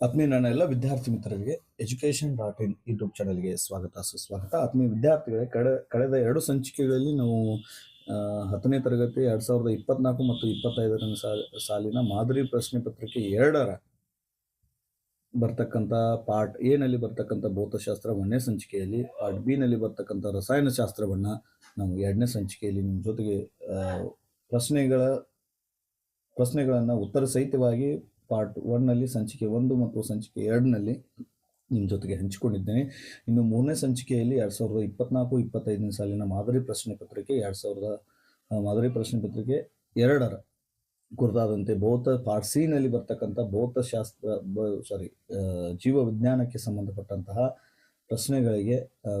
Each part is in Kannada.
ಆತ್ಮೀಯ ನನ್ನ ಎಲ್ಲ ವಿದ್ಯಾರ್ಥಿ ಮಿತ್ರರಿಗೆ ಎಜುಕೇಶನ್ ಡಾಟ್ ಇನ್ ಯೂಟ್ಯೂಬ್ ಚಾನಲ್ಗೆ ಸ್ವಾಗತ, ಸುಸ್ವಾಗತ. ಆತ್ಮೀಯ ವಿದ್ಯಾರ್ಥಿಗಳೇ ಕಳೆ ಕಳೆದ ಎರಡು ಸಂಚಿಕೆಗಳಲ್ಲಿ ನಾವು ಹತ್ತನೇ ತರಗತಿ ಎರಡು ಸಾವಿರದ ಇಪ್ಪತ್ನಾಲ್ಕು ಮತ್ತು ಇಪ್ಪತ್ತೈದನೇ ಸಾಲಿನ ಮಾದರಿ ಪ್ರಶ್ನೆ ಪತ್ರಿಕೆ ಎರಡರ ಬರ್ತಕ್ಕಂಥ ಪಾರ್ಟ್ ಎ ನಲ್ಲಿ ಬರ್ತಕ್ಕಂಥ ಭೌತಶಾಸ್ತ್ರ ಒಂದನೇ ಸಂಚಿಕೆಯಲ್ಲಿ ಪಾರ್ಟ್ ಬಿ ನಲ್ಲಿ ಬರ್ತಕ್ಕಂಥ ರಸಾಯನಶಾಸ್ತ್ರವನ್ನು ನಾವು ಎರಡನೇ ಸಂಚಿಕೆಯಲ್ಲಿ ನಿಮ್ಮ ಜೊತೆಗೆ ಪ್ರಶ್ನೆಗಳ, ಪ್ರಶ್ನೆಗಳನ್ನು ಉತ್ತರ ಸಹಿತವಾಗಿ ಪಾರ್ಟ್ ಒನ್ನಲ್ಲಿ ಸಂಚಿಕೆ ಒಂದು ಮತ್ತು ಸಂಚಿಕೆ ಎರಡನಲ್ಲಿ ನಿಮ್ಮ ಜೊತೆಗೆ ಹಂಚಿಕೊಂಡಿದ್ದೇನೆ. ಇನ್ನು ಮೂರನೇ ಸಂಚಿಕೆಯಲ್ಲಿ ಎರಡು ಸಾವಿರದ ಇಪ್ಪತ್ನಾಲ್ಕು, ಇಪ್ಪತ್ತೈದನೇ ಸಾಲಿನ ಮಾದರಿ ಪ್ರಶ್ನೆ ಪತ್ರಿಕೆ, ಎರಡು ಸಾವಿರದ ಮಾದರಿ ಪ್ರಶ್ನೆ ಪತ್ರಿಕೆ ಎರಡರ ಕುರಿತಾದಂತೆ ಭೌತ ಪಾರ್ಟ್ ಸಿನಲ್ಲಿ ಬರ್ತಕ್ಕಂಥ ಭೌತಶಾಸ್ತ್ರ ಸಾರಿ ಜೀವ ವಿಜ್ಞಾನಕ್ಕೆ ಸಂಬಂಧಪಟ್ಟಂತಹ ಪ್ರಶ್ನೆಗಳಿಗೆ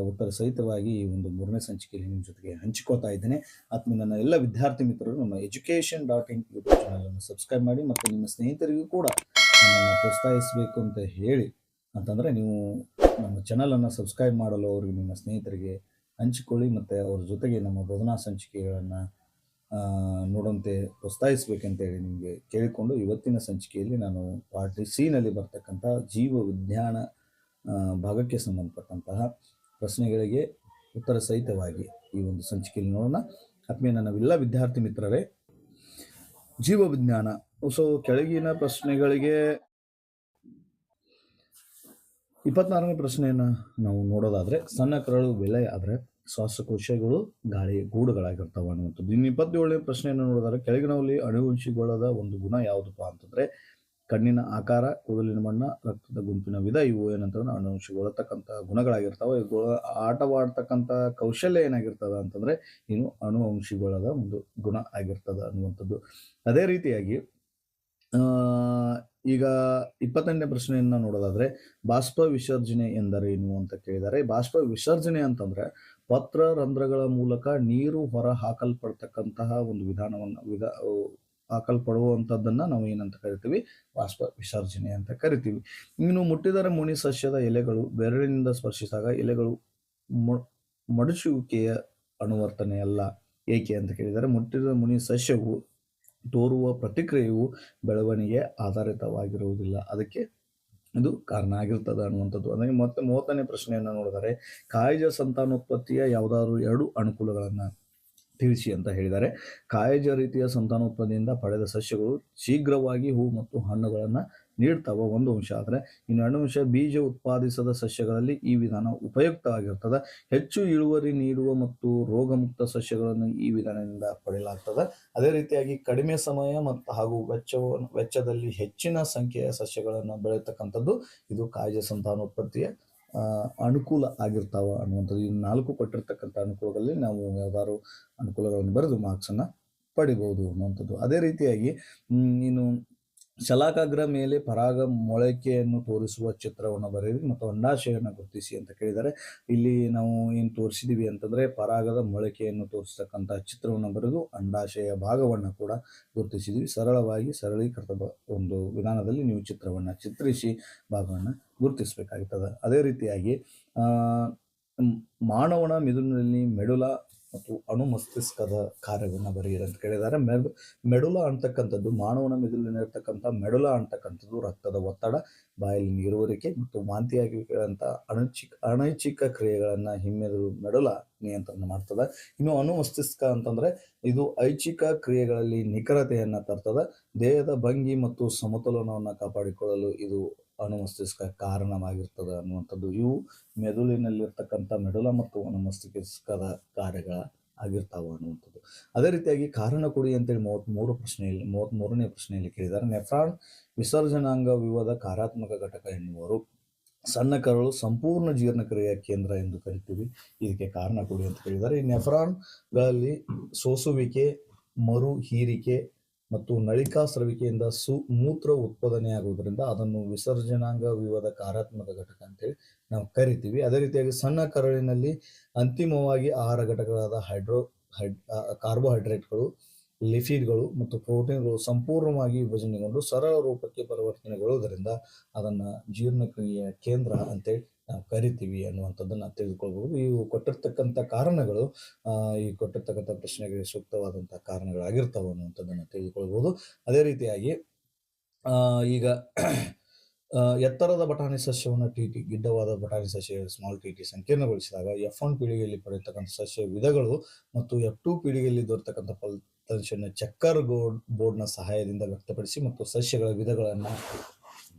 ಉತ್ತರ ಸಹಿತವಾಗಿ ಈ ಒಂದು ಮೂರನೇ ಸಂಚಿಕೆಯಲ್ಲಿ ನಿಮ್ಮ ಜೊತೆಗೆ ಹಂಚಿಕೋತಾ ಇದ್ದೇನೆ. ಆತ್ಮ ನನ್ನ ಎಲ್ಲ ವಿದ್ಯಾರ್ಥಿ ಮಿತ್ರರು ನಮ್ಮ ಎಜುಕೇಶನ್ ಡಾಟ್ ಇನ್ ಯೂಟ್ಯೂಬ್ ಚಾನಲನ್ನು ಸಬ್ಸ್ಕ್ರೈಬ್ ಮಾಡಿ ಮತ್ತು ನಿಮ್ಮ ಸ್ನೇಹಿತರಿಗೂ ಕೂಡ ನನ್ನನ್ನು ಪ್ರೋತ್ಸಾಹಿಸಬೇಕು ಅಂತ ಹೇಳಿ. ಅಂತಂದರೆ ನೀವು ನಮ್ಮ ಚಾನಲನ್ನು ಸಬ್ಸ್ಕ್ರೈಬ್ ಮಾಡಲು ಅವರಿಗೆ ನಿಮ್ಮ ಸ್ನೇಹಿತರಿಗೆ ಹಂಚಿಕೊಳ್ಳಿ ಮತ್ತು ಅವ್ರ ಜೊತೆಗೆ ನಮ್ಮ ಬೋಧನಾ ಸಂಚಿಕೆಗಳನ್ನು ನೋಡುವಂತೆ ಪ್ರೋತ್ಸಾಹಿಸಬೇಕಂತೇಳಿ ನಿಮಗೆ ಕೇಳಿಕೊಂಡು ಇವತ್ತಿನ ಸಂಚಿಕೆಯಲ್ಲಿ ನಾನು ಪಾರ್ಟಿ ಸಿನಲ್ಲಿ ಬರ್ತಕ್ಕಂಥ ಜೀವ ವಿಜ್ಞಾನ ಭಾಗಕ್ಕೆ ಸಂಬಂಧಪಟ್ಟಂತಹ ಪ್ರಶ್ನೆಗಳಿಗೆ ಉತ್ತರ ಸಹಿತವಾಗಿ ಈ ಒಂದು ಸಂಚಿಕೆಯಲ್ಲಿ ನೋಡೋಣ. ಆತ್ಮೀಯ ನನ್ನವೆಲ್ಲ ವಿದ್ಯಾರ್ಥಿ ಮಿತ್ರರೇ ಜೀವ ವಿಜ್ಞಾನ ಸೊ, ಕೆಳಗಿನ ಪ್ರಶ್ನೆಗಳಿಗೆ ಇಪ್ಪತ್ನಾರನೇ ಪ್ರಶ್ನೆಯನ್ನು ನಾವು ನೋಡೋದಾದರೆ, ಸಣ್ಣ ಕರಳು ಬೆಲೆ ಆದರೆ ಶ್ವಾಸಕೋಶಗಳು, ಗಾಳಿ ಗೂಡುಗಳಾಗಿರ್ತಾವ ಅನ್ನುವಂಥದ್ದು. ಇನ್ನು ಇಪ್ಪತ್ತೇಳನೇ ಪ್ರಶ್ನೆಯನ್ನು ನೋಡಿದ್ರೆ ಕೆಳಗಿನವಲ್ಲಿ ಅಣುವಂಶಿಗೊಳದ ಒಂದು ಗುಣ ಯಾವುದಪ್ಪ ಅಂತಂದ್ರೆ ಕಣ್ಣಿನ ಆಕಾರ, ಕೂದಲಿನ ಬಣ್ಣ, ರಕ್ತದ ಗುಂಪಿನ ವಿಧ ಇವು ಏನಂತಂದ್ರೆ ಅಣುವಂಶಗೊಳತಕ್ಕಂಥ ಗುಣಗಳಾಗಿರ್ತಾವೆ. ಇವುಗಳ ಆಟವಾಡ್ತಕ್ಕಂಥ ಕೌಶಲ್ಯ ಏನಾಗಿರ್ತದ ಅಂತಂದ್ರೆ ಇನ್ನು ಅಣುವಂಶಿಗಳದ ಒಂದು ಗುಣ ಆಗಿರ್ತದ ಅನ್ನುವಂಥದ್ದು. ಅದೇ ರೀತಿಯಾಗಿ ಈಗ ಇಪ್ಪತ್ತೆಂಟನೇ ಪ್ರಶ್ನೆಯನ್ನು ನೋಡೋದಾದ್ರೆ, ಬಾಷ್ಪ ವಿಸರ್ಜನೆ ಎಂದರೇನು ಅಂತ ಕೇಳಿದ್ದಾರೆ. ಬಾಷ್ಪ ವಿಸರ್ಜನೆ ಅಂತಂದ್ರೆ ಪತ್ರ ರಂಧ್ರಗಳ ಮೂಲಕ ನೀರು ಹೊರ ಹಾಕಲ್ಪಡ್ತಕ್ಕಂತಹ ಒಂದು ವಿಧಾನವನ್ನು, ವಿಧ ಹಾಕಲ್ಪಡುವಂಥದ್ದನ್ನ ನಾವು ಏನಂತ ಕರಿತೀವಿ? ಬಾಷ್ಪ ವಿಸರ್ಜನೆ ಅಂತ ಕರಿತೀವಿ. ಇನ್ನು ಮುಟ್ಟಿದರೆ ಮುನಿ ಸಸ್ಯದ ಎಲೆಗಳು ಬೆರಳಿನಿಂದ ಸ್ಪರ್ಶಿಸಿದಾಗ ಎಲೆಗಳು ಮಡಚುವಿಕೆಯ ಅನುವರ್ತನೆ ಅಲ್ಲ. ಏಕೆ ಅಂತ ಕೇಳಿದರೆ, ಮುಟ್ಟಿದ ಮುನಿ ಸಸ್ಯವು ತೋರುವ ಪ್ರತಿಕ್ರಿಯೆಯು ಬೆಳವಣಿಗೆ ಆಧಾರಿತವಾಗಿರುವುದಿಲ್ಲ. ಅದಕ್ಕೆ ಇದು ಕಾರಣ ಆಗಿರ್ತದೆ ಅನ್ನುವಂಥದ್ದು. ಅದಕ್ಕೆ ಮತ್ತೆ, ಮೂವತ್ತನೇ ಪ್ರಶ್ನೆಯನ್ನು ನೋಡಿದರೆ, ಕಾಯಿಜ ಸಂತಾನೋತ್ಪತ್ತಿಯ ಯಾವುದಾದ್ರು ಎರಡು ಅನುಕೂಲಗಳನ್ನು ತಿಳಿಸಿ ಅಂತ ಹೇಳಿದ್ದಾರೆ. ಕಾಯಜ ರೀತಿಯ ಸಂತಾನೋತ್ಪತ್ತಿಯಿಂದ ಪಡೆದ ಸಸ್ಯಗಳು ಶೀಘ್ರವಾಗಿ ಹೂ ಮತ್ತು ಹಣ್ಣುಗಳನ್ನು ನೀಡ್ತಾವ ಒಂದು ಅಂಶ. ಆದರೆ ಇನ್ನು ಎರಡು ಅಂಶ, ಬೀಜ ಉತ್ಪಾದಿಸದ ಸಸ್ಯಗಳಲ್ಲಿ ಈ ವಿಧಾನ ಉಪಯುಕ್ತ ಆಗಿರ್ತದೆ. ಹೆಚ್ಚು ಇಳುವರಿ ನೀಡುವ ಮತ್ತು ರೋಗಮುಕ್ತ ಸಸ್ಯಗಳನ್ನು ಈ ವಿಧಾನದಿಂದ ಪಡೆಯಲಾಗ್ತದೆ. ಅದೇ ರೀತಿಯಾಗಿ ಕಡಿಮೆ ಸಮಯ ಮತ್ತು ಹಾಗೂ ವೆಚ್ಚವನ್ನು ವೆಚ್ಚದಲ್ಲಿ ಹೆಚ್ಚಿನ ಸಂಖ್ಯೆಯ ಸಸ್ಯಗಳನ್ನು ಬೆಳೆಯತಕ್ಕಂಥದ್ದು ಇದು ಕಾಯಜ ಸಂತಾನೋತ್ಪತ್ತಿಯ ಅನುಕೂಲ ಆಗಿರ್ತಾವ ಅನ್ನುವಂಥದ್ದು. ಈ ನಾಲ್ಕು ಕೊಟ್ಟಿರ್ತಕ್ಕಂಥ ಅನುಕೂಲಗಳಲ್ಲಿ ನಾವು ಯಾವ್ದಾದ್ರು ಅನುಕೂಲಗಳನ್ನು ಬರೆದು ಮಾರ್ಕ್ಸನ್ನು ಪಡಿಬಹುದು ಅನ್ನುವಂಥದ್ದು. ಅದೇ ರೀತಿಯಾಗಿ ನೀನು ಇನ್ನು ಶಲಾಕಾಗ್ರ ಮೇಲೆ ಪರಾಗ ಮೊಳಕೆಯನ್ನು ತೋರಿಸುವ ಚಿತ್ರವನ್ನು ಬರೆಯಿರಿ ಮತ್ತು ಅಂಡಾಶಯವನ್ನು ಗುರುತಿಸಿ ಅಂತ ಕೇಳಿದ್ದಾರೆ. ಇಲ್ಲಿ ನಾವು ಏನು ತೋರಿಸಿದೀವಿ ಅಂತಂದರೆ ಪರಾಗದ ಮೊಳಕೆಯನ್ನು ತೋರಿಸ್ತಕ್ಕಂಥ ಚಿತ್ರವನ್ನು ಬರೆದು ಅಂಡಾಶಯ ಭಾಗವನ್ನು ಕೂಡ ಗುರುತಿಸಿದ್ದೀವಿ. ಸರಳವಾಗಿ ಸರಳೀಕೃತ ಒಂದು ವಿಧಾನದಲ್ಲಿ ನೀವು ಚಿತ್ರವನ್ನು ಚಿತ್ರಿಸಿ ಭಾಗವನ್ನು ಗುರುತಿಸಬೇಕಾಗ್ತದೆ ಅದೇ ರೀತಿಯಾಗಿ ಮಾನವನ ಮಿದುನಲ್ಲಿ ಮೆಡುಲ ಮತ್ತು ಅಣು ಮಸ್ತಿಷ್ಕದ ಕಾರ್ಯವನ್ನು ಬರೆಯಿರಿ ಅಂತ ಕೇಳಿದ್ದಾರೆ. ಮೆಡ್, ಮೆಡುಲ ಅಂತಕ್ಕಂಥದ್ದು, ಮಾನವನ ಮೆದುಳಿನಿರ್ತಕ್ಕಂಥ ಮೆಡುಲ ಅಂತಕ್ಕಂಥದ್ದು, ರಕ್ತದ ಒತ್ತಡ, ಬಾಯಲ್ಲಿ ನೀರುವರಿಕೆ ಮತ್ತು ವಾಂತಿಯಾಗುವಿಕೆಗಳಂಥ ಅಣುಚಿಕ ಅನೈಚ್ಛಿಕ ಕ್ರಿಯೆಗಳನ್ನು ಹಿಮ್ಮೆದು ಮೆಡುಲ ನಿಯಂತ್ರಣ ಮಾಡ್ತದೆ. ಇನ್ನು ಅಣು ಮಸ್ತಿಷ್ಕ ಅಂತಂದರೆ ಇದು ಐಚ್ಛಿಕ ಕ್ರಿಯೆಗಳಲ್ಲಿ ನಿಖರತೆಯನ್ನು ತರ್ತದೆ. ದೇಹದ ಭಂಗಿ ಮತ್ತು ಸಮತೋಲನವನ್ನು ಕಾಪಾಡಿಕೊಳ್ಳಲು ಇದು ಅಣು ಮಸ್ತಿಷ್ಕ ಕಾರಣವಾಗಿರ್ತದೆ ಅನ್ನುವಂಥದ್ದು. ಇವು ಮೆದುಳಿನಲ್ಲಿರ್ತಕ್ಕಂಥ ಮೆಡುಲ ಮತ್ತು ಅಣು ಮಸ್ತಿಷ್ಕದ ಕಾರ್ಯಗಳ ಆಗಿರ್ತಾವ ಅನ್ನುವಂಥದ್ದು. ಅದೇ ರೀತಿಯಾಗಿ ಕಾರಣ ಕೊಡಿ ಅಂತೇಳಿ ಮೂವತ್ತ್ಮೂರು ಪ್ರಶ್ನೆಯಲ್ಲಿ ಮೂವತ್ತ್ಮೂರನೇ ಪ್ರಶ್ನೆಯಲ್ಲಿ ಕೇಳಿದ್ದಾರೆ. ನೆಫ್ರಾನ್ ವಿಸರ್ಜನಾಂಗ ವಿವಾದ ಕಾರ್ಯಾತ್ಮಕ ಘಟಕ ಎನ್ನುವರು. ಸಣ್ಣ ಕರಳು ಸಂಪೂರ್ಣ ಜೀರ್ಣಕ್ರಿಯೆಯ ಕೇಂದ್ರ ಎಂದು ಕರಿತೀವಿ. ಇದಕ್ಕೆ ಕಾರಣ ಕೊಡಿ ಅಂತ ಕೇಳಿದ್ದಾರೆ. ಈ ನೆಫ್ರಾನ್ಗಳಲ್ಲಿ ಸೋಸುವಿಕೆ ಮರು ಹೀರಿಕೆ ಮತ್ತು ನಳಿಕಾ ಸ್ರವಿಕೆಯಿಂದ ಸು ಮೂತ್ರ ಉತ್ಪಾದನೆಯಾಗುವುದರಿಂದ ಅದನ್ನು ವಿಸರ್ಜನಾಂಗ ವಿವಾದ ಕಾರ್ಯಾತ್ಮಕ ಘಟಕ ಅಂತೇಳಿ ನಾವು ಕರಿತೀವಿ. ಅದೇ ರೀತಿಯಾಗಿ ಸಣ್ಣ ಕರಳಿನಲ್ಲಿ ಅಂತಿಮವಾಗಿ ಆಹಾರ ಘಟಕಗಳಾದ ಹೈಡ್ರೋ, ಹೈಡ್ ಕಾರ್ಬೋಹೈಡ್ರೇಟ್ಗಳು, ಲಿಫಿಡ್ಗಳು ಮತ್ತು ಪ್ರೋಟೀನ್ಗಳು ಸಂಪೂರ್ಣವಾಗಿ ವಿಭಜನೆಗೊಂಡು ಸರಳ ರೂಪಕ್ಕೆ ಪರಿವರ್ತನೆಗೊಳ್ಳುವುದರಿಂದ ಅದನ್ನು ಜೀರ್ಣಕ್ರಿಯೆಯ ಕೇಂದ್ರ ಅಂತೇಳಿ ನಾವು ಕರಿತೀವಿ ಅನ್ನುವಂಥದ್ದನ್ನು ತಿಳಿದುಕೊಳ್ಬಹುದು ಇವು ಕೊಟ್ಟಿರ್ತಕ್ಕಂಥ ಕಾರಣಗಳು ಈ ಕೊಟ್ಟಿರ್ತಕ್ಕಂಥ ಪ್ರಶ್ನೆಗಳಿಗೆ ಸೂಕ್ತವಾದಂಥ ಕಾರಣಗಳಾಗಿರ್ತಾವೆ ಅನ್ನುವಂಥದ್ದನ್ನು ತಿಳಿದುಕೊಳ್ಬಹುದು ಅದೇ ರೀತಿಯಾಗಿ ಈಗ ಎತ್ತರದ ಬಟಾಣಿ ಸಸ್ಯವನ್ನು ಟಿ ಟಿ, ಗಿಡ್ಡವಾದ ಬಟಾಣಿ ಸಸ್ಯ ಸ್ಮಾಲ್ ಟಿ ಟಿ ಸಂಕೀರ್ಣಗೊಳಿಸಿದಾಗ ಎಫ್ ಒನ್ ಪೀಳಿಗೆಯಲ್ಲಿ ಪಡೆಯತಕ್ಕಂಥ ಸಸ್ಯ ವಿಧಗಳು ಮತ್ತು ಎಫ್ ಟು ಪೀಳಿಗೆಯಲ್ಲಿ ದೊರೆತಕ್ಕಂಥ ಫಲಿತಾಂಶವನ್ನು ಚಕ್ಕರ್ ಬೋರ್ಡ್ ಬೋರ್ಡ್ನ ಸಹಾಯದಿಂದ ವ್ಯಕ್ತಪಡಿಸಿ ಮತ್ತು ಸಸ್ಯಗಳ ವಿಧಗಳನ್ನು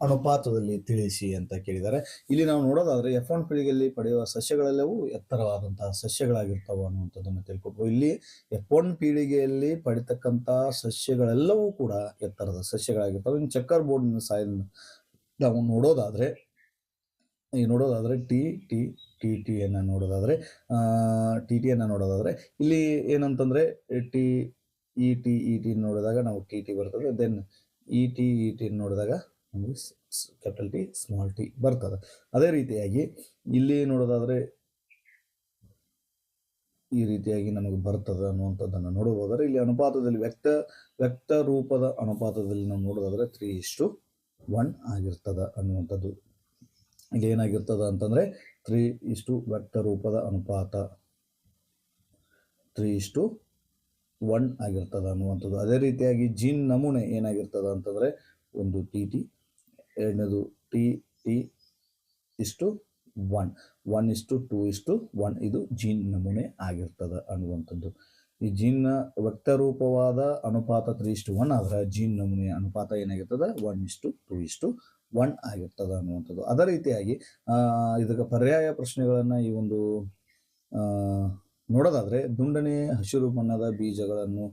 ಅನುಪಾತದಲ್ಲಿ ತಿಳಿಸಿ ಅಂತ ಕೇಳಿದ್ದಾರೆ. ಇಲ್ಲಿ ನಾವು ನೋಡೋದಾದ್ರೆ ಎಫ್ ಒನ್ ಪೀಳಿಗೆಯಲ್ಲಿ ಪಡೆಯುವ ಸಸ್ಯಗಳೆಲ್ಲವೂ ಎತ್ತರವಾದಂತಹ ಸಸ್ಯಗಳಾಗಿರ್ತಾವೆ ಅನ್ನುವಂಥದ್ದನ್ನು ತಿಳ್ಕೊಬೇಕು. ಇಲ್ಲಿ ಎಫ್ ಒನ್ ಪೀಳಿಗೆಯಲ್ಲಿ ಪಡಿತಕ್ಕಂತಹ ಸಸ್ಯಗಳೆಲ್ಲವೂ ಕೂಡ ಎತ್ತರದ ಸಸ್ಯಗಳಾಗಿರ್ತವೆ. ಇನ್ನು ಚಕ್ಕರ್ ಬೋರ್ಡಿನ ಸಹಾಯದಿಂದ ನಾವು ನೋಡೋದಾದ್ರೆ, ಈ ನೋಡೋದಾದ್ರೆ ಟಿ ಟಿ ಟಿ ಟಿಯನ್ನು ನೋಡೋದಾದ್ರೆ ಟಿ ಟಿಯನ್ನು ನೋಡೋದಾದ್ರೆ ಇಲ್ಲಿ ಏನಂತಂದ್ರೆ T E T E T ನೋಡಿದಾಗ ನಾವು ಟಿ ಟಿ ಬರ್ತದೆ. Then E T E T ನೋಡಿದಾಗ ನಮಗೆ ಕ್ಯಾಪಿಟಲ್ ಟಿ ಸ್ಮಾಲ್ ಟಿ ಬರ್ತದೆ. ಅದೇ ರೀತಿಯಾಗಿ ಇಲ್ಲಿ ನೋಡೋದಾದರೆ ಈ ರೀತಿಯಾಗಿ ನಮಗೆ ಬರ್ತದೆ ಅನ್ನುವಂಥದ್ದನ್ನು ನೋಡಬಹುದಾದ್ರೆ ಇಲ್ಲಿ ಅನುಪಾತದಲ್ಲಿ ವ್ಯಕ್ತ ವ್ಯಕ್ತ ರೂಪದ ಅನುಪಾತದಲ್ಲಿ ನಾವು ನೋಡೋದಾದ್ರೆ ತ್ರೀ ಇಷ್ಟು ಒನ್ ಆಗಿರ್ತದೆ ಅನ್ನುವಂಥದ್ದು. ಇಲ್ಲಿ ಏನಾಗಿರ್ತದ ಅಂತಂದ್ರೆ ತ್ರೀ ಇಷ್ಟು ವ್ಯಕ್ತ ರೂಪದ ಅನುಪಾತ. ತ್ರೀ ಇಷ್ಟು ಒನ್ ಆಗಿರ್ತದೆ ಅನ್ನುವಂಥದ್ದು. ಅದೇ ರೀತಿಯಾಗಿ ಜೀನ್ ನಮೂನೆ ಏನಾಗಿರ್ತದೆ ಅಂತಂದ್ರೆ ಒಂದು ಟಿ ಟಿ ಎರಡನೇದು ಟಿ ಟಿ ಇಷ್ಟು ಒನ್ ಒನ್ ಇಷ್ಟು ಟೂ ಇಷ್ಟು ಒನ್ ಇದು ಜೀನ್ ನಮೂನೆ ಆಗಿರ್ತದೆ ಅನ್ನುವಂಥದ್ದು. ಈ ಜೀನ್ನ ವ್ಯಕ್ತರೂಪವಾದ ಅನುಪಾತ ತ್ರೀ ಇಷ್ಟು ಒನ್ ಆದ್ರೆ ಜೀನ್ ನಮೂನೆಯ ಅನುಪಾತ ಏನಾಗಿರ್ತದೆ? ಒನ್ ಇಷ್ಟು ಟೂ ಇಷ್ಟು ಒನ್ ಆಗಿರ್ತದೆ ಅನ್ನುವಂಥದ್ದು. ಅದೇ ರೀತಿಯಾಗಿ ಇದಕ್ಕೆ ಪರ್ಯಾಯ ಪ್ರಶ್ನೆಗಳನ್ನು ಈ ಒಂದು ನೋಡೋದಾದ್ರೆ ದುಂಡನೆ ಹಸಿರು ಬಣ್ಣದ ಬೀಜಗಳನ್ನು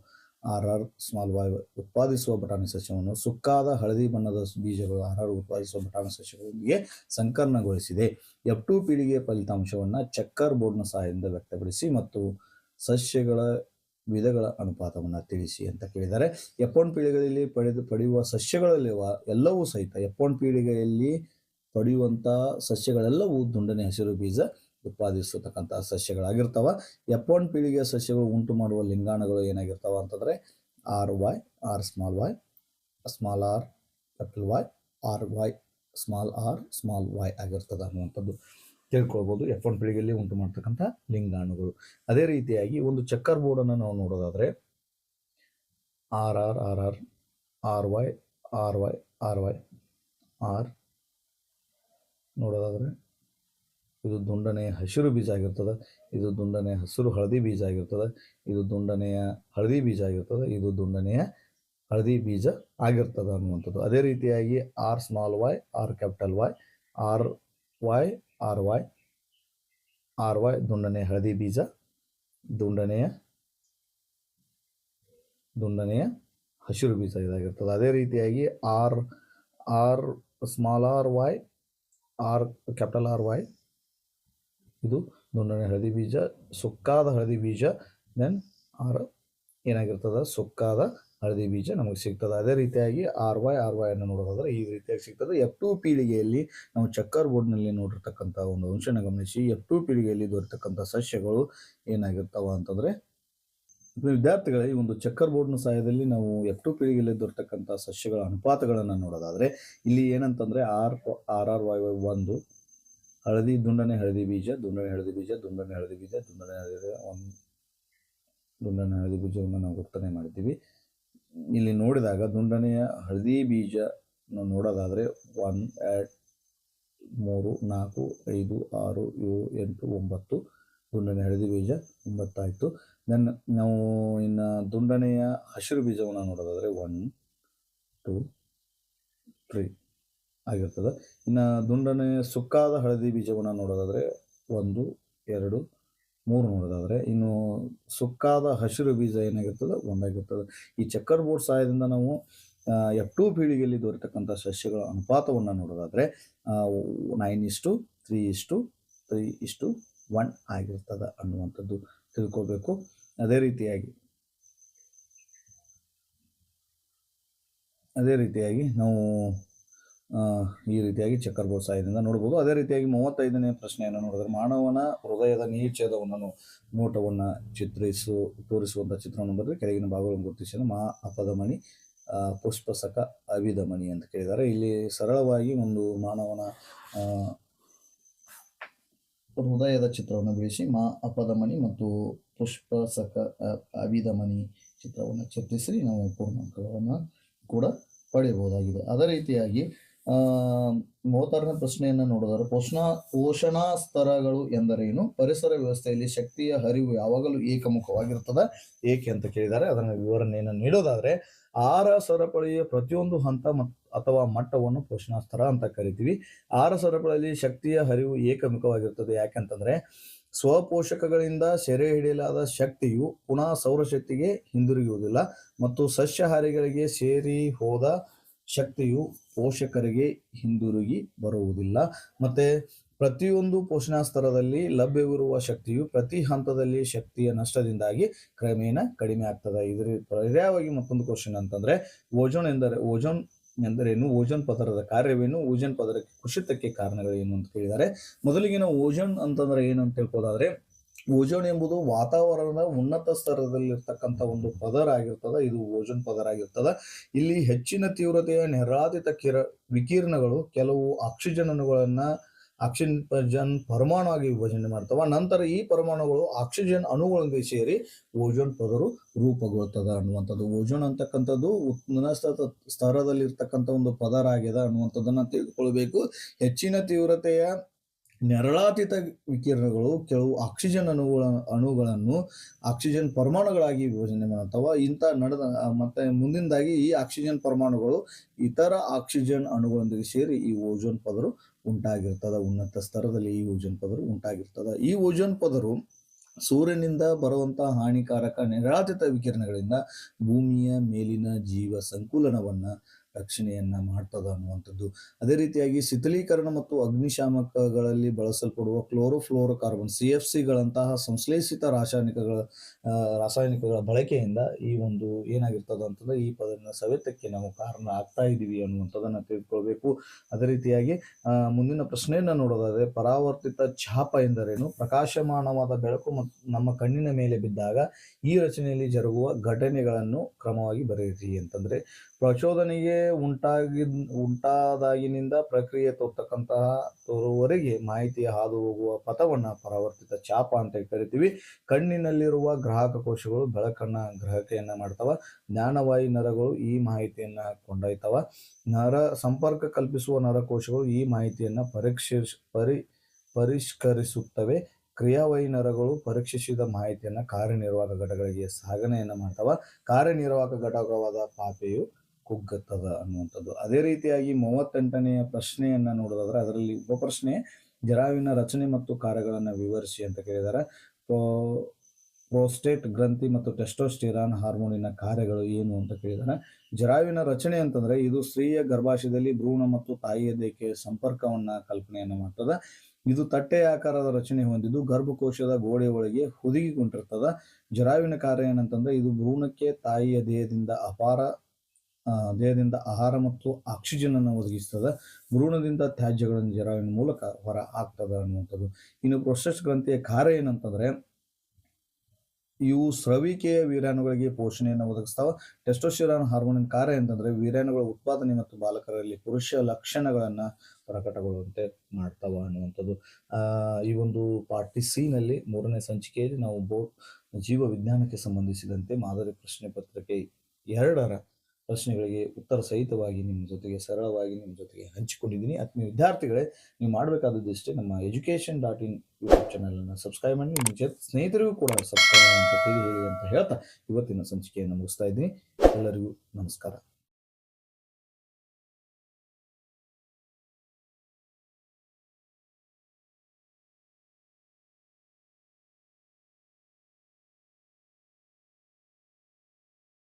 ಆರ್ ಆರ್ ಸ್ಮಾಲ್ ವಾಯ್ ಉತ್ಪಾದಿಸುವ ಬಟಾಣಿ ಸಸ್ಯವನ್ನು ಸುಕ್ಕಾದ ಹಳದಿ ಬಣ್ಣದ ಬೀಜಗಳು ಆರ್ ಆರ್ ಉತ್ಪಾದಿಸುವ ಬಟಾಣಿ ಸಸ್ಯಗಳೊಂದಿಗೆ ಸಂಕರ್ಣಗೊಳಿಸಿದೆ. ಎಫ್ ಟು ಪೀಳಿಗೆಯ ಫಲಿತಾಂಶವನ್ನು ಚಕ್ಕರ್ ಬೋರ್ಡ್ನ ಸಹಾಯದಿಂದ ವ್ಯಕ್ತಪಡಿಸಿ ಮತ್ತು ಸಸ್ಯಗಳ ವಿಧಗಳ ಅನುಪಾತವನ್ನು ತಿಳಿಸಿ ಅಂತ ಕೇಳಿದ್ದಾರೆ. ಎಫ್ ಪೀಳಿಗೆಯಲ್ಲಿ ಪಡೆದು, ಪಡೆಯುವ ಸಸ್ಯಗಳಲ್ಲಿ ಎಲ್ಲವೂ ಸಹಿತ ಎಫ್ ಪೀಳಿಗೆಯಲ್ಲಿ ಪಡೆಯುವಂಥ ಸಸ್ಯಗಳೆಲ್ಲವೂ ದುಂಡನೆ, ಹಸಿರು ಬೀಜ ಉತ್ಪಾದಿಸತಕ್ಕಂಥ ಸಸ್ಯಗಳಾಗಿರ್ತಾವ. ಎಫ್ ಒನ್ ಪೀಳಿಗೆಯ ಸಸ್ಯಗಳು ಉಂಟು ಮಾಡುವ ಲಿಂಗಾಣಗಳು ಏನಾಗಿರ್ತಾವ ಅಂತಂದ್ರೆ R Y, R small Y, small R, capital Y, R Y, small R, small Y ಆಗಿರ್ತದೆ ಅನ್ನುವಂಥದ್ದು ತಿಳ್ಕೊಳ್ಬೋದು. ಎಫ್ ಒನ್ ಪೀಳಿಗೆಯಲ್ಲಿ ಉಂಟು ಮಾಡ್ತಕ್ಕಂಥ ಲಿಂಗಾಣುಗಳು. ಅದೇ ರೀತಿಯಾಗಿ ಒಂದು ಚಕ್ಕರ್ ಬೋರ್ಡನ್ನು ನಾವು ನೋಡೋದಾದ್ರೆ R R R R R Y R Y R Y, R. ನೋಡೋದಾದ್ರೆ ಇದು ದುಂಡನೆಯ ಹಸಿರು ಬೀಜ ಆಗಿರ್ತದೆ. ಇದು ದುಂಡನೆಯ ಹಸಿರು ಹಳದಿ ಬೀಜ ಆಗಿರ್ತದೆ. ಇದು ದುಂಡನೆಯ ಹಳದಿ ಬೀಜ ಆಗಿರ್ತದೆ. ಇದು ದುಂಡನೆಯ ಹಳದಿ ಬೀಜ ಆಗಿರ್ತದೆ ಅನ್ನುವಂಥದ್ದು. ಅದೇ ರೀತಿಯಾಗಿ R small Y R capital Y R Y R Y R Y ದುಂಡನೆಯ ಹಳದಿ ಬೀಜ, ದುಂಡನೆಯ ದುಂಡನೆಯ ಹಸಿರು ಬೀಜ ಇದಾಗಿರ್ತದೆ. ಅದೇ ರೀತಿಯಾಗಿ R R small R Y R capital R Y ಇದು ದುಂಡನೆ ಹಳದಿ ಬೀಜ, ಸುಕ್ಕಾದ ಹಳದಿ ಬೀಜ ದೆನ್ ಆರ್ ಏನಾಗಿರ್ತದೆ? ಸುಕ್ಕಾದ ಹಳದಿ ಬೀಜ ನಮಗೆ ಸಿಗ್ತದೆ. ಅದೇ ರೀತಿಯಾಗಿ ಆರ್ ವೈ ಆರ್ ವೈ ಅನ್ನು ನೋಡೋದಾದ್ರೆ ಈ ರೀತಿಯಾಗಿ ಸಿಗ್ತದೆ. ಎಫ್ ಟು ಪೀಳಿಗೆಯಲ್ಲಿ ನಾವು ಚಕ್ಕರ್ ಬೋರ್ಡ್ನಲ್ಲಿ ನೋಡಿರ್ತಕ್ಕಂಥ ಒಂದು ಅಂಶನ ಗಮನಿಸಿ. ಎಫ್ ಟು ಪೀಳಿಗೆಯಲ್ಲಿ ದೊರೆತಕ್ಕಂಥ ಸಸ್ಯಗಳು ಏನಾಗಿರ್ತಾವ ಅಂತಂದ್ರೆ, ವಿದ್ಯಾರ್ಥಿಗಳ ಈ ಒಂದು ಚಕ್ಕರ್ ಬೋರ್ಡ್ನ ಸಹಾಯದಲ್ಲಿ ನಾವು ಎಫ್ ಟು ಪೀಳಿಗೆಯಲ್ಲಿ ದೊರೆತಕ್ಕಂಥ ಸಸ್ಯಗಳ ಅನುಪಾತಗಳನ್ನು ನೋಡೋದಾದ್ರೆ, ಇಲ್ಲಿ ಏನಂತಂದ್ರೆ R R R Y Y ಒಂದು ಹಳದಿ ದುಂಡನೆ, ಹಳದಿ ಬೀಜ, ದುಂಡನೆ, ಹಳದಿ ಬೀಜ, ದುಂಡನೆ, ಹಳದಿ ಬೀಜ, ದುಂಡನೆ, ಹಳದಿ ಒಂದು ದುಂಡನೆ, ಹಳದಿ ಬೀಜವನ್ನು ನಾವು ಗುರ್ತನೆ ಮಾಡ್ತೀವಿ ಇಲ್ಲಿ ನೋಡಿದಾಗ ದುಂಡನೆಯ ಹಳದಿ ಬೀಜ ನಾವು ನೋಡೋದಾದರೆ ಒನ್, ಎರಡು, ಮೂರು, ನಾಲ್ಕು, ಐದು, ಆರು, ಏಳು, ಎಂಟು, ಒಂಬತ್ತು ದುಂಡನೆ, ಹಳದಿ ಬೀಜ ಒಂಬತ್ತಾಯಿತು. ದೆನ್ ನಾವು ಇನ್ನು ದುಂಡನೆಯ ಹಸಿರು ಬೀಜವನ್ನು ನೋಡೋದಾದರೆ ಒನ್, ಟು, ತ್ರೀ. ಆಗಿರ್ತದೆ. ಇನ್ನು ದುಂಡನೆ ಸುಕ್ಕಾದ ಹಳದಿ ಬೀಜವನ್ನು ನೋಡೋದಾದರೆ ಒಂದು, ಎರಡು, ಮೂರು ನೋಡೋದಾದರೆ ಇನ್ನು ಸುಕ್ಕಾದ ಹಸಿರು ಬೀಜ ಏನಾಗಿರ್ತದೆ? ಒಂದಾಗಿರ್ತದೆ. ಈ ಚಕ್ಕರ್ ಬೋರ್ಡ್ ಸಹಾಯದಿಂದ ನಾವು ಎಫ್ ಟು ಪೀಳಿಗೆಯಲ್ಲಿ ದೊರೆತಕ್ಕಂಥ ಸಸ್ಯಗಳ ಅನುಪಾತವನ್ನು ನೋಡೋದಾದರೆ ನೈನ್ ಇಷ್ಟು ತ್ರೀ ಇಷ್ಟು ತ್ರೀ ಇಷ್ಟು ಒನ್ ಆಗಿರ್ತದೆ ಅನ್ನುವಂಥದ್ದು ತಿಳ್ಕೊಬೇಕು. ಅದೇ ರೀತಿಯಾಗಿ ಅದೇ ರೀತಿಯಾಗಿ ನಾವು ಈ ರೀತಿಯಾಗಿ ಚಕ್ಕರ್ಬೋರ್ಡ್ ಸಹಾಯದಿಂದ ನೋಡ್ಬೋದು. ಅದೇ ರೀತಿಯಾಗಿ ಮೂವತ್ತೈದನೇ ಪ್ರಶ್ನೆಯನ್ನು ನೋಡಿದ್ರೆ ಮಾನವನ ಹೃದಯದ ನೀರ್ಛೇದವನ್ನು ನೋ- ನೋಟವನ್ನು ಚಿತ್ರಿಸು ತೋರಿಸುವಂಥ ಚಿತ್ರವನ್ನು ಬರೆದು ಕೆಳಗಿನ ಭಾಗಗಳನ್ನು ಗುರುತಿಸಲು ಮಾ ಅಪಧಮಣಿ ಪುಷ್ಪಸಕ ಅವಿಧಮಣಿ ಅಂತ ಕೇಳಿದ್ದಾರೆ. ಇಲ್ಲಿ ಸರಳವಾಗಿ ಒಂದು ಮಾನವನ ಹೃದಯದ ಚಿತ್ರವನ್ನು ಬಿಡಿಸಿ ಮಾ ಅಪಧಮಣಿ ಮತ್ತು ಪುಷ್ಪಸಕ ಅವಿಧಮಣಿ ಚಿತ್ರವನ್ನು ಚಿತ್ರಿಸಿ ನಾವು ಪೂರ್ಣಾಂಕಗಳನ್ನು ಕೂಡ ಪಡೆಯಬಹುದಾಗಿದೆ. ಅದೇ ರೀತಿಯಾಗಿ ಆ, ಮೂವತ್ತಾರನೇ ಪ್ರಶ್ನೆಯನ್ನ ನೋಡಿದರೆ. ಪೋಷಣ ಪೋಷಣಾ ಸ್ತರಗಳು ಎಂದರೇನು ಪರಿಸರ ವ್ಯವಸ್ಥೆಯಲ್ಲಿ ಶಕ್ತಿಯ ಹರಿವು ಯಾವಾಗಲೂ ಏಕಮುಖವಾಗಿರ್ತದೆ. ಏಕೆ ಅಂತ ಕೇಳಿದ್ದಾರೆ ಅದರ ವಿವರಣೆಯನ್ನು ನೀಡೋದಾದ್ರೆ ಆಹಾರ ಸರಪಳಿಯ ಪ್ರತಿಯೊಂದು ಹಂತ ಅಥವಾ ಮಟ್ಟವನ್ನು ಪೋಷಣಾ ಸ್ತರ ಅಂತ ಕರಿತೀವಿ. ಆಹಾರ ಸರಪಳಿಯಲ್ಲಿ ಶಕ್ತಿಯ ಹರಿವು ಏಕಮುಖವಾಗಿರ್ತದೆ. ಯಾಕಂತಂದ್ರೆ ಸ್ವಪೋಷಕಗಳಿಂದ ಸೆರೆ ಹಿಡಿಯಲಾದ ಶಕ್ತಿಯು ಪುನಃ ಸೌರಶಕ್ತಿಗೆ ಹಿಂದಿರುಗುವುದಿಲ್ಲ. ಮತ್ತು ಸಸ್ಯಹಾರಿಗಳಿಗೆ ಸೇರಿ ಹೋದ ಶಕ್ತಿಯು ಪೋಷಕರಿಗೆ ಹಿಂದಿರುಗಿ ಬರುವುದಿಲ್ಲ. ಮತ್ತೆ ಪ್ರತಿಯೊಂದು ಪೋಷಣಾ ಸ್ತರದಲ್ಲಿ ಲಭ್ಯವಿರುವ ಶಕ್ತಿಯು ಪ್ರತಿ ಹಂತದಲ್ಲಿ ಶಕ್ತಿಯ ನಷ್ಟದಿಂದಾಗಿ ಕ್ರಮೇಣ ಕಡಿಮೆ ಆಗ್ತದೆ. ಇದರ ಪರ್ಯಾಯವಾಗಿ ಮತ್ತೊಂದು ಕ್ವಶನ್ ಅಂತಂದ್ರೆ, ಓಜೋನ್ ಎಂದರೆ, ಓಜೋನ್ ಎಂದರೇನು? ಓಜೋನ್ ಪದರದ ಕಾರ್ಯವೇನು? ಓಜೋನ್ ಪದರಕ್ಕೆ ಕುಸಿತಕ್ಕೆ ಕಾರಣಗಳೇನು ಅಂತ ಕೇಳಿದ್ದಾರೆ. ಮೊದಲಿಗೆ ನಾವು ಓಜೋನ್ ಅಂತಂದ್ರೆ ಏನು ಅಂತ ತಿಳ್ಕೋದಾದ್ರೆ ಓಜೋನ್ ಎಂಬುದು ವಾತಾವರಣದ ಉನ್ನತ ಸ್ತರದಲ್ಲಿರ್ತಕ್ಕಂಥ ಒಂದು ಪದರ ಆಗಿರ್ತದ, ಇದು ಓಜೋನ್ ಪದರ ಆಗಿರ್ತದ. ಇಲ್ಲಿ ಹೆಚ್ಚಿನ ತೀವ್ರತೆಯ ನಿರಾಧಿತ ಕಿರ, ವಿಕಿರಣಗಳು ಕೆಲವು ಆಕ್ಸಿಜನ್ ಅಣುಗಳನ್ನ ಆಕ್ಸಿಜನ್ ಪರಮಾಣು ಆಗಿ ವಿಭಜನೆ ಮಾಡ್ತವ. ನಂತರ ಈ ಪರಮಾಣುಗಳು ಆಕ್ಸಿಜನ್ ಅಣುಗಳೊಂದಿಗೆ ಸೇರಿ ಓಜೋನ್ ಪದರು ರೂಪುಗೊಳ್ತದ ಅನ್ನುವಂಥದ್ದು. ಓಜೋನ್ ಅಂತಕ್ಕಂಥದ್ದು ಉನ್ನತ ಸ್ತ- ಸ್ತರದಲ್ಲಿರ್ತಕ್ಕಂಥ ಒಂದು ಪದರ ಆಗಿದೆ ಅನ್ನುವಂಥದ್ದನ್ನ ತಿಳ್ಕೊಳ್ಬೇಕು ಹೆಚ್ಚಿನ ತೀವ್ರತೆಯ ನೆರಳಾತೀತ ವಿಕಿರಣಗಳು ಕೆಲವು ಆಕ್ಸಿಜನ್ ಅಣುಗಳ, ಅಣುಗಳನ್ನು ಆಕ್ಸಿಜನ್ ಪರಮಾಣುಗಳಾಗಿ ವಿಭಜನೆ ಮಾಡ್ತಾವ ಇಂಥ ನಡೆದ ಮತ್ತೆ ಮುಂದಿನದಾಗಿ ಈ ಆಕ್ಸಿಜನ್ ಪರಮಾಣುಗಳು ಇತರ ಆಕ್ಸಿಜನ್ ಅಣುಗಳೊಂದಿಗೆ ಸೇರಿ ಈ ಓಜೋನ್ ಪದರು ಉಂಟಾಗಿರ್ತದ, ಉನ್ನತ ಸ್ತರದಲ್ಲಿ ಈ ಓಜೋನ್ ಪದರು ಉಂಟಾಗಿರ್ತದ. ಈ ಓಜೋನ್ ಪದರು ಸೂರ್ಯನಿಂದ ಬರುವಂತಹ ಹಾನಿಕಾರಕ ನೆರಳಾತೀತ ವಿಕಿರಣಗಳಿಂದ ಭೂಮಿಯ ಮೇಲಿನ ಜೀವ ಸಂಕುಲನವನ್ನ ರಕ್ಷಣೆಯನ್ನ ಮಾಡ್ತದ ಅನ್ನುವಂಥದ್ದು. ಅದೇ ರೀತಿಯಾಗಿ ಶಿಥಲೀಕರಣ ಮತ್ತು ಅಗ್ನಿಶಾಮಕಗಳಲ್ಲಿ ಬಳಸಲ್ಪಡುವ ಕ್ಲೋರೋಫ್ಲೋರೋ ಕಾರ್ಬನ್ ಸಿ ಎಫ್ ಸಿಗಳಂತಹ ಸಂಶ್ಲೇಷಿತ ರಾಸಾಯನಿಕಗಳ ರಾಸಾಯನಿಕಗಳ ಬಳಕೆಯಿಂದ ಈ ಒಂದು ಏನಾಗಿರ್ತದ ಅಂತಂದ್ರೆ ಈ ಪದರಿನ ಸವೆತಕ್ಕೆ ನಾವು ಕಾರಣ ಆಗ್ತಾ ಇದ್ದೀವಿ ಅನ್ನುವಂಥದ್ದನ್ನು ತಿಳ್ಕೊಳ್ಬೇಕು. ಅದೇ ರೀತಿಯಾಗಿ ಮುಂದಿನ ಪ್ರಶ್ನೆಯನ್ನ ನೋಡೋದಾದ್ರೆ ಪರಾವರ್ತಿತ ಛಾಪ ಎಂದರೇನು? ಪ್ರಕಾಶಮಾನವಾದ ಬೆಳಕು ನಮ್ಮ ಕಣ್ಣಿನ ಮೇಲೆ ಬಿದ್ದಾಗ ಈ ರಚನೆಯಲ್ಲಿ ಜರುಗುವ ಘಟನೆಗಳನ್ನು ಕ್ರಮವಾಗಿ ಬರೆಯಿರಿ ಅಂತಂದ್ರೆ ಪ್ರಚೋದನೆಗೆ ಉಂಟಾಗಿದ್, ಉಂಟಾದಾಗಿನಿಂದ ಪ್ರಕ್ರಿಯೆ ತೋರ್ತಕ್ಕಂತಹ ತೋರುವವರೆಗೆ ಮಾಹಿತಿಯ ಹಾದು ಹೋಗುವ ಪಥವನ್ನು ಪರಾವರ್ತಿತ ಚಾಪ ಅಂತ ಕರಿತೀವಿ. ಕಣ್ಣಿನಲ್ಲಿರುವ ಗ್ರಾಹಕ ಕೋಶಗಳು ಬೆಳಕನ್ನ ಗ್ರಹತೆಯನ್ನು ಮಾಡ್ತವ. ಜ್ಞಾನವಾಹಿ ನರಗಳು ಈ ಮಾಹಿತಿಯನ್ನ ಕೊಂಡೊಯ್ತವ. ನರ ಸಂಪರ್ಕ ಕಲ್ಪಿಸುವ ನರಕೋಶಗಳು ಈ ಮಾಹಿತಿಯನ್ನ ಪರೀಕ್ಷಿಸ್ ಪರಿ, ಪರಿಷ್ಕರಿಸುತ್ತವೆ. ಕ್ರಿಯಾವಾಹಿ ನರಗಳು ಪರೀಕ್ಷಿಸಿದ ಮಾಹಿತಿಯನ್ನ ಕಾರ್ಯನಿರ್ವಾಹಕ ಘಟಕಗಳಿಗೆ ಸಾಗಣೆಯನ್ನು ಮಾಡ್ತವ. ಕಾರ್ಯನಿರ್ವಾಹಕ ಘಟಕವಾದ ಪಾಪೆಯು ಕುಗ್ಗುತ್ತದ ಅನ್ನುವಂಥದ್ದು. ಅದೇ ರೀತಿಯಾಗಿ ಮೂವತ್ತೆಂಟನೆಯ ಪ್ರಶ್ನೆಯನ್ನ ನೋಡೋದಾದ್ರೆ, ಅದರಲ್ಲಿ ಉಪ ಪ್ರಶ್ನೆ, ಜರಾವಿನ ರಚನೆ ಮತ್ತು ಕಾರ್ಯಗಳನ್ನ ವಿವರಿಸಿ ಅಂತ ಕೇಳಿದ್ದಾರೆ ಪ್ರೊ, ಪ್ರೋಸ್ಟೇಟ್ ಗ್ರಂಥಿ ಮತ್ತು ಟೆಸ್ಟೋಸ್ಟಿರಾನ್ ಹಾರ್ಮೋನಿನ ಕಾರ್ಯಗಳು ಏನು ಅಂತ ಕೇಳಿದ್ದಾರೆ ಜರಾವಿನ ರಚನೆ ಅಂತಂದ್ರೆ, ಇದು ಸ್ತ್ರೀಯ ಗರ್ಭಾಶಯದಲ್ಲಿ ಭ್ರೂಣ ಮತ್ತು ತಾಯಿಯ ದೇಹಕ್ಕೆ ಸಂಪರ್ಕವನ್ನ ಕಲ್ಪನೆಯನ್ನು ಮಾಡ್ತದ. ಇದು ತಟ್ಟೆಯ ಆಕಾರದ ರಚನೆ ಹೊಂದಿದ್ದು, ಗರ್ಭಕೋಶದ ಗೋಡೆ ಒಳಗೆ ಹುದುಗಿಕೊಂಡಿರ್ತದ. ಜರಾವಿನ ಕಾರ್ಯ ಏನಂತಂದ್ರೆ, ಇದು ಭ್ರೂಣಕ್ಕೆ ತಾಯಿಯ ದೇಹದಿಂದ ಅಪಾರ ದೇಹದಿಂದ ಆಹಾರ ಮತ್ತು ಆಕ್ಸಿಜನ್ ಅನ್ನು ಒದಗಿಸ್ತದ. ಭ್ರೂಣದಿಂದ ತ್ಯಾಜ್ಯಗಳನ್ನು ಜರಾವಿನ ಮೂಲಕ ಹೊರ ಆಗ್ತದೆ ಅನ್ನುವಂಥದ್ದು. ಇನ್ನು ಪ್ರೊಸೆಸ್ ಗ್ರಂಥಿಯ ಕಾರ್ಯ ಏನಂತಂದ್ರೆ, ಇವು ಸ್ರವಿಕೆಯ ವೀರಾಣುಗಳಿಗೆ ಪೋಷಣೆಯನ್ನು ಒದಗಿಸ್ತಾವ. ಟೆಸ್ಟೋಸ್ಟಿರಾನ್ ಹಾರ್ಮೋನ್ ಕಾರ್ಯ ಅಂತಂದ್ರೆ ವೀರಾಣುಗಳ ಉತ್ಪಾದನೆ ಮತ್ತು ಬಾಲಕರಲ್ಲಿ ಪುರುಷ ಲಕ್ಷಣಗಳನ್ನ ಪ್ರಕಟಗೊಳ್ಳುವಂತೆ ಮಾಡ್ತಾವ ಅನ್ನುವಂಥದ್ದು. ಈ ಒಂದು ಪಾರ್ಟಿ ಸಿ ನಲ್ಲಿ ಮೂರನೇ ಸಂಚಿಕೆಯಲ್ಲಿ ನಾವು ಬೋ, ಜೀವ ವಿಜ್ಞಾನಕ್ಕೆ ಸಂಬಂಧಿಸಿದಂತೆ ಮಾದರಿ ಪ್ರಶ್ನೆ ಪತ್ರಿಕೆ ಎರಡರ ಪ್ರಶ್ನೆಗಳಿಗೆ ಉತ್ತರ ಸಹಿತವಾಗಿ ನಿಮ್ಮ ಜೊತೆಗೆ, ಸರಳವಾಗಿ ನಿಮ್ಮ ಜೊತೆಗೆ ಹಂಚಿಕೊಂಡಿದ್ದೀನಿ. ಆತ್ಮೀಯ ವಿದ್ಯಾರ್ಥಿಗಳೇ, ನೀವು ಮಾಡಬೇಕಾದದ್ದಷ್ಟೇ ನಮ್ಮ ಎಜುಕೇಷನ್ ಡಾಟ್ ಇನ್ ಯೂಟ್ಯೂಬ್ ಚಾನಲನ್ನು ಸಬ್ಸ್ಕ್ರೈಬ್ ಮಾಡಿ, ನಿಮ್ಮ ಜೊತೆ ಸ್ನೇಹಿತರಿಗೂ ಕೂಡ ಸಬ್ಸ್ಕ್ರೈಬ್ ಅಂತ ಹೇಳಿ ಅಂತ ಹೇಳ್ತಾ ಇವತ್ತಿನ ಸಂಚಿಕೆಯನ್ನು ಮುಗಿಸ್ತಾ ಇದ್ದೀನಿ. ಎಲ್ಲರಿಗೂ ನಮಸ್ಕಾರ.